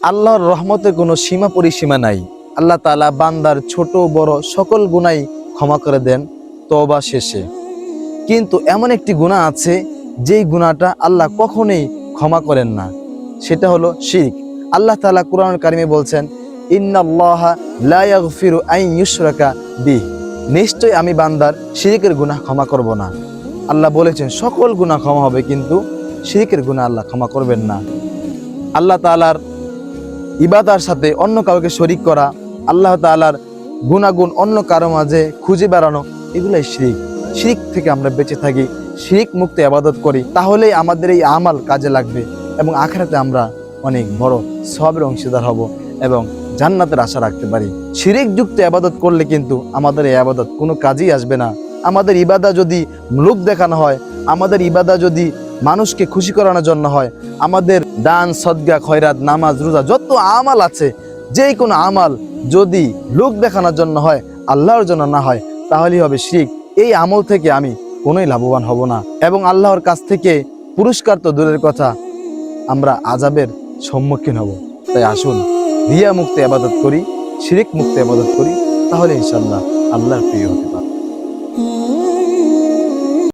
আল্লাহর রহমতে কোনো সীমা পরিসীমা নাই। আল্লাহ তালা বান্দার ছোট, বড় সকল গুনাই ক্ষমা করে দেন তওবা শেষে। কিন্তু এমন একটি গুনাহ আছে, যেই গুনাহটা আল্লাহ কখনোই ক্ষমা করেন না। সেটা হলো শিরক। আল্লাহ তালা কোরআন কারিমে বলছেন নিশ্চয় আমি বান্দার শিরিকের গুনাহ ক্ষমা করব না। আল্লাহ বলেছেন, সকল গুনাহ ক্ষমা হবে, কিন্তু শিরিকের গুনাহ আল্লাহ ক্ষমা করবেন না। আল্লাহ তাআলার ইবাদার সাথে অন্য কাউকে শরিক করা, আল্লাহ তাআলার গুণাগুণ অন্য কারও মাঝে খুঁজে বেড়ানো, এগুলাই শিরিক। শিরিক থেকে আমরা বেঁচে থাকি, শিরিক মুক্ত আবাদত করি, তাহলেই আমাদের এই আমাল কাজে লাগবে এবং আখেরাতে আমরা অনেক বড় সবের অংশীদার হব এবং জান্নাতের আশা রাখতে পারি। শিরিক যুক্ত আবাদত করলে কিন্তু আমাদের এই আবাদত কোনো কাজেই আসবে না। আমাদের ইবাদা যদি লোক দেখানো হয়, আমাদের ইবাদা যদি মানুষকে খুশি করানোর জন্য হয়। আমাদের দান, সদ্গা, খয়রাত, নামাজ, রোজা, যত আমাল আছে যে কোনো আমাল যদি লোক দেখানোর জন্য হয়, আল্লাহর জন্য না হয়, তাহলেই হবে শিখ এই আমল থেকে আমি কোনোই লাভবান হব না। এবং আল্লাহর কাছ থেকে পুরস্কার তো দূরের কথা, আমরা আজাবের সম্মুখীন হব। তাই আসুন, রিয়া মুক্তি আবাদত করি, শিরিক মুক্তি আবাদত করি, তাহলে ইনশাল্লাহ আল্লাহর প্রিয় হতে পারব।